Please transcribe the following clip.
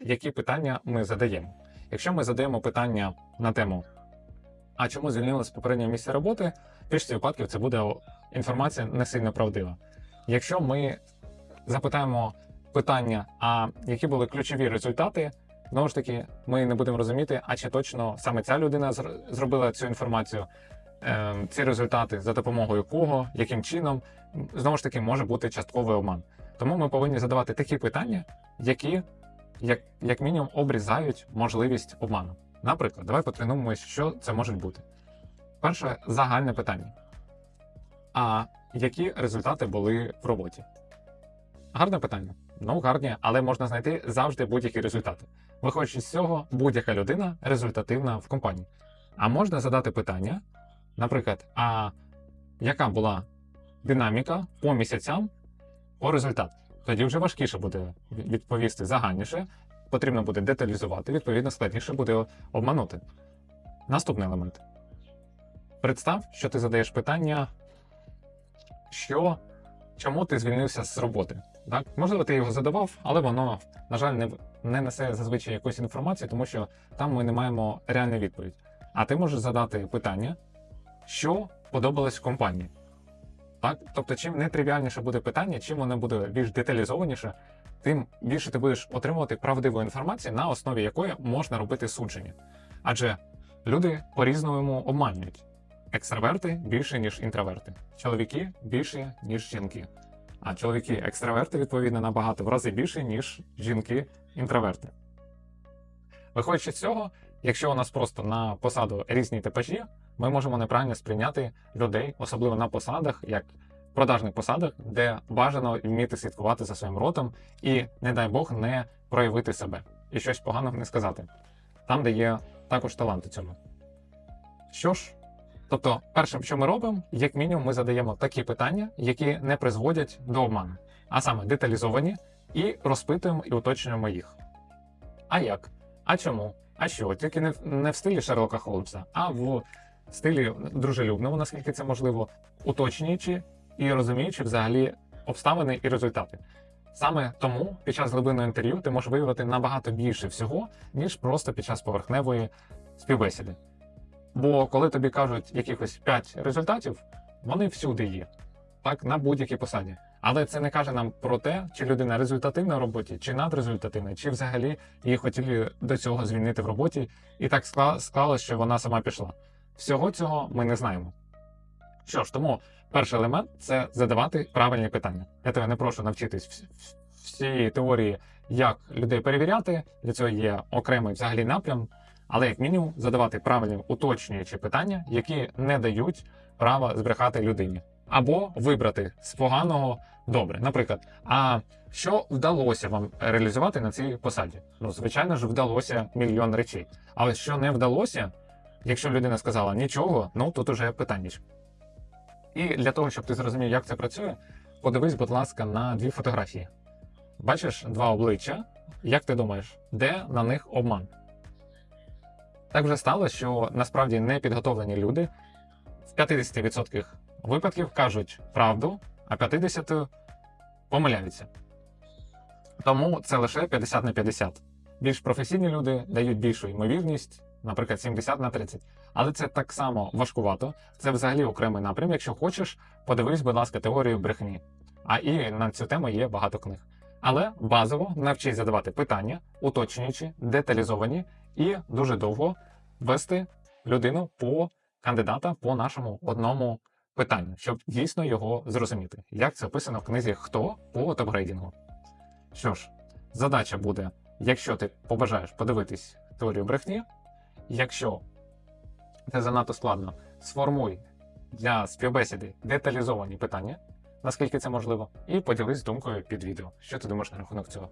які питання ми задаємо. Якщо ми задаємо питання на тему, а чому звільнилось попереднє місце роботи, в більшості випадків це буде інформація не сильно правдива. Якщо ми запитаємо питання, а які були ключові результати, знову ж таки, ми не будемо розуміти, а чи точно саме ця людина зробила цю інформацію, е, ці результати за допомогою кого, яким чином, знову ж таки, може бути частковий обман. Тому ми повинні задавати такі питання, які, як, як мінімум, обрізають можливість обману. Наприклад, давай потренуємося, що це може бути. Перше загальне питання. А які результати були в роботі? Гарне питання. Ну, гарні, але можна знайти завжди будь-які результати. Виходячи з цього, будь-яка людина результативна в компанії. А можна задати питання, наприклад, а яка була динаміка по місяцям по результату? Тоді вже важкіше буде відповісти загальніше, потрібно буде деталізувати, відповідно, складніше буде обманути. Наступний елемент. Представ, що ти задаєш питання, що, чому ти звільнився з роботи. Так? Можливо, ти його задавав, але воно, на жаль, не, не несе зазвичай якоїсь інформації, тому що там ми не маємо реальну відповідь. А ти можеш задати питання, що подобалось компанії. Так? Тобто, чим нетривіальніше буде питання, чим воно буде більш деталізованіше, тим більше ти будеш отримувати правдиву інформацію, на основі якої можна робити судження. Адже люди по-різному обманюють. Екстраверти більше, ніж інтроверти, чоловіки більше, ніж жінки. А чоловіки екстраверти, відповідно, набагато в рази більше, ніж жінки-інтроверти. Виходячи з цього, якщо у нас просто на посаду різні типажі, ми можемо неправильно сприйняти людей, особливо на посадах, як продажних посадах, де бажано вміти слідкувати за своїм ротом і, не дай Бог, не проявити себе і щось поганого не сказати. Там, де є також талант у цьому. Що ж, тобто, першим, що ми робимо, як мінімум, ми задаємо такі питання, які не призводять до обману, а саме деталізовані, і розпитуємо і уточнюємо їх. А як? А чому? А що? Тільки не, в- не в стилі Шерлока Холмса, а в стилі дружелюбному, наскільки це можливо, уточнюючи і розуміючи взагалі обставини і результати. Саме тому під час глибинного інтерв'ю ти можеш виявити набагато більше всього, ніж просто під час поверхневої співбесіди. Бо коли тобі кажуть якихось 5 результатів, вони всюди є, так, на будь-якій посаді. Але це не каже нам про те, чи людина результативна в роботі, чи надрезультативна, чи взагалі її хотіли до цього звільнити в роботі, і так скла- склалося, що вона сама пішла. Всього цього ми не знаємо. Що ж, тому перший елемент це задавати правильні питання. Я тебе не прошу навчитись вс- вс- всієї теорії, як людей перевіряти. Для цього є окремий взагалі напрям, але як мінімум задавати правильні уточнюючі питання, які не дають права збрехати людині, або вибрати з поганого добре. Наприклад, а що вдалося вам реалізувати на цій посаді? Ну, звичайно ж, вдалося мільйон речей. Але що не вдалося, якщо людина сказала нічого, ну тут уже питання. І для того, щоб ти зрозумів, як це працює, подивись, будь ласка, на дві фотографії. Бачиш два обличчя. Як ти думаєш, де на них обман? Так вже сталося, що насправді непідготовлені люди в 50% випадків кажуть правду, а 50% помиляються. Тому це лише 50 на 50. Більш професійні люди дають більшу ймовірність, наприклад, 70 на 30. Але це так само важкувато. Це взагалі окремий напрям. Якщо хочеш, подивись, будь ласка, теорію брехні. А і на цю тему є багато книг. Але базово навчись задавати питання, уточнюючи, деталізовані, і дуже довго вести людину по кандидата по нашому одному питанню, щоб дійсно його зрозуміти, як це описано в книзі Хто по топгрейдингу. Що ж, задача буде, якщо ти побажаєш подивитись теорію брехні, якщо це занадто складно, сформуй для співбесіди деталізовані питання, наскільки це можливо, і поділись думкою під відео. Що ти думаєш на рахунок цього?